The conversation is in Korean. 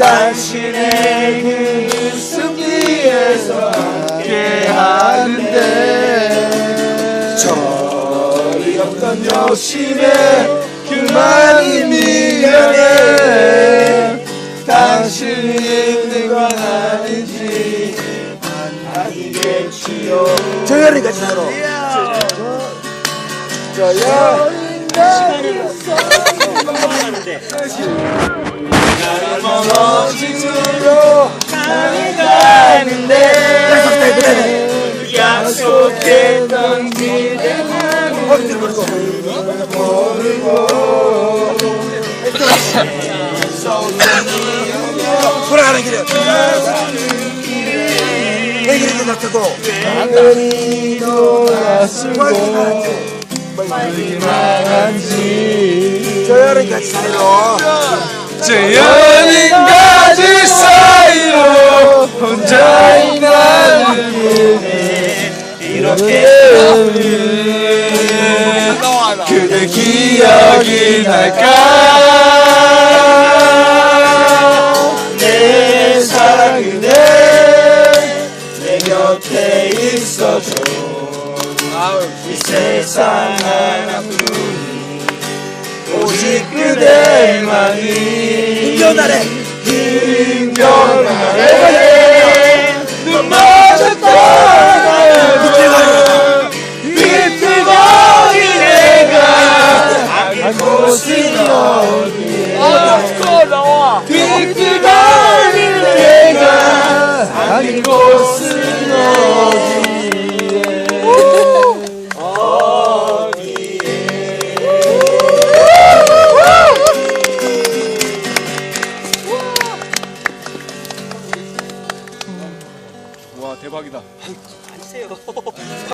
당신의 그 승리에서 함께하는데 저리 없던 욕심에 그만이 미련해. 당신이 있는 건 아닌지 아니겠지요. 조열이 같이 들어. 저야 멀어지므로 돌아가는 길에. 내 길에 생각하고. 당연히 돌아서고 조열이 같이 살려. 제 연인까지 사이로 혼자인 나를 위해 이렇게 그대 기억이 날까 이 세상 하나뿐 오직 그대만이 인견하래. 인견하래 눈마저 떠나요 비틀거리 내가 아는 곳은 어 와 대박이다.